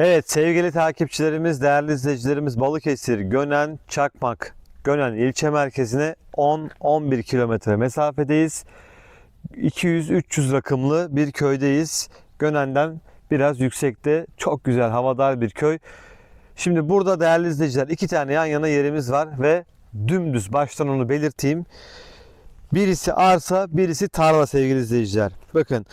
Evet sevgili takipçilerimiz, değerli izleyicilerimiz Balıkesir, Gönen, Çakmak, Gönen ilçe merkezine 10-11 kilometre mesafedeyiz. 200-300 rakımlı bir köydeyiz. Gönen'den biraz yüksekte çok güzel havadar bir köy. Şimdi burada değerli izleyiciler iki tane yan yana yerimiz var ve dümdüz baştan onu belirteyim. Birisi arsa, birisi tarla sevgili izleyiciler. Bakın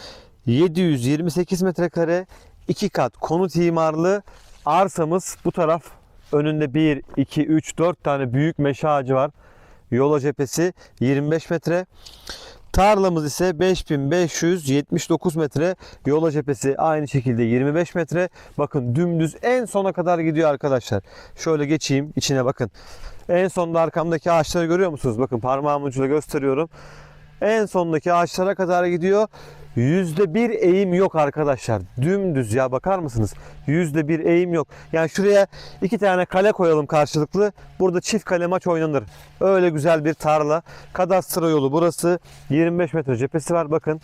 728 metrekare, iki kat konut imarlı arsamız bu taraf. Önünde 1, 2, 3, 4 tane büyük meşe ağacı var. Yola cephesi 25 metre. Tarlamız ise 5579 metre. Yola cephesi aynı şekilde 25 metre. Bakın dümdüz en sona kadar gidiyor arkadaşlar. Şöyle geçeyim içine bakın. En sonda arkamdaki ağaçları görüyor musunuz? Bakın parmağım ucuyla gösteriyorum. En sondaki ağaçlara kadar gidiyor. Yüzde bir eğim yok arkadaşlar. Dümdüz ya bakar mısınız? Yüzde bir eğim yok. Yani şuraya iki tane kale koyalım karşılıklı. Burada çift kale maç oynanır. Öyle güzel bir tarla. Kadastro yolu burası. 25 metre cephesi var bakın.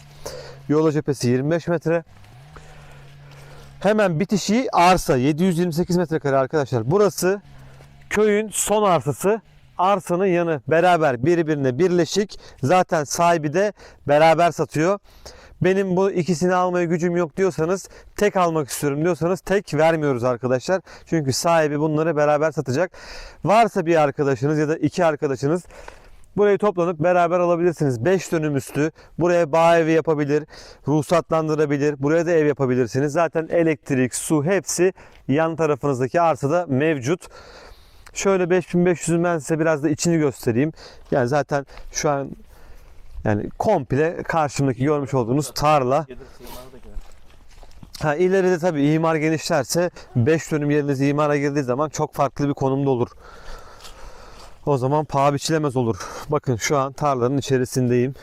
Yola cephesi 25 metre. Hemen bitişi arsa 728 metrekare arkadaşlar. Burası köyün son arsası. Arsanın yanı beraber birbirine birleşik. Zaten sahibi de beraber satıyor. Benim bu ikisini almaya gücüm yok diyorsanız tek almak istiyorum diyorsanız tek vermiyoruz arkadaşlar. Çünkü sahibi bunları beraber satacak. Varsa bir arkadaşınız ya da iki arkadaşınız Burayı toplanıp beraber alabilirsiniz. 5 dönüm üstü. Buraya bağ evi yapabilir, ruhsatlandırabilir. Buraya da ev yapabilirsiniz. Zaten elektrik, su hepsi yan tarafınızdaki arsada mevcut. Şöyle 5500'ün ben size biraz da içini göstereyim. Yani zaten şu an yani komple karşımdaki görmüş olduğunuz tarla. Ha, ileride tabii imar genişlerse 5 dönüm yeriniz imara girdiği zaman çok farklı bir konumda olur. O zaman paha biçilemez olur. Bakın şu an tarlanın içerisindeyim.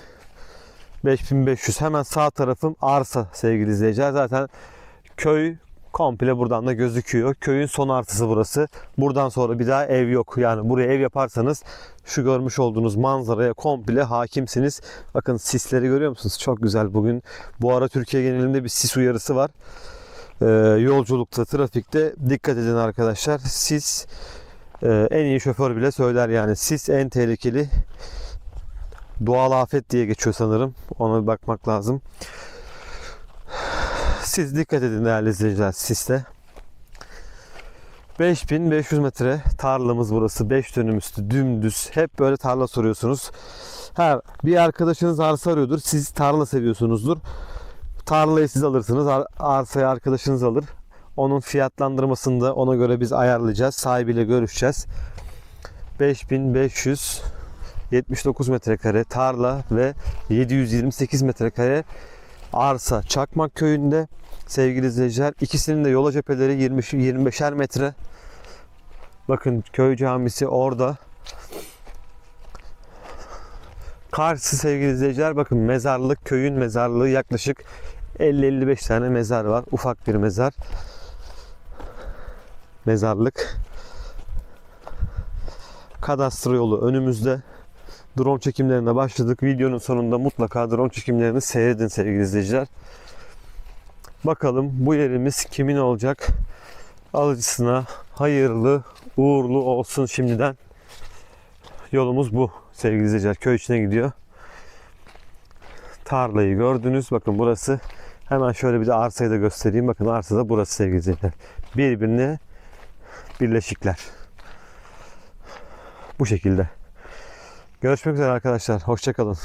5500 hemen sağ tarafım arsa sevgili izleyiciler. Zaten köy komple buradan da gözüküyor. Köyün son artısı burası. Buradan sonra bir daha ev yok. Yani buraya ev yaparsanız şu görmüş olduğunuz manzaraya komple hakimsiniz. Bakın sisleri görüyor musunuz? Çok güzel bugün. Bu ara Türkiye genelinde bir sis uyarısı var. Ee, yolculukta, trafikte dikkat edin arkadaşlar. Sis ee, en iyi şoför bile söyler yani sis en tehlikeli doğal afet diye geçiyor sanırım. Ona bir bakmak lazım. Siz dikkat edin değerli izleyiciler siste. 5500 metre tarlamız burası. 5 dönüm üstü dümdüz. Hep böyle tarla soruyorsunuz. Ha, bir arkadaşınız arsa arıyordur. Siz tarla seviyorsunuzdur. Tarlayı siz alırsınız. ar- Arsayı arkadaşınız alır. Onun fiyatlandırmasını da ona göre biz ayarlayacağız. Sahibiyle görüşeceğiz. 5579 metrekare tarla ve 728 metrekare arsa Çakmak köyünde sevgili izleyiciler. İkisinin de yola cepheleri 20 25'er metre. Bakın köy camisi orada. Karşısı sevgili izleyiciler bakın mezarlık köyün mezarlığı yaklaşık 50-55 tane mezar var. Ufak bir mezar. Mezarlık. Kadastro yolu önümüzde. Drone çekimlerine başladık. Videonun sonunda mutlaka drone çekimlerini seyredin sevgili izleyiciler. Bakalım bu yerimiz kimin olacak? Alıcısına hayırlı, uğurlu olsun şimdiden. Yolumuz bu sevgili izleyiciler. Köy içine gidiyor. Tarlayı gördünüz. Bakın burası. Hemen şöyle bir de arsayı da göstereyim. Bakın arsa da burası sevgili izleyiciler. Birbirine birleşikler. Bu şekilde. Görüşmek üzere arkadaşlar. Hoşçakalın.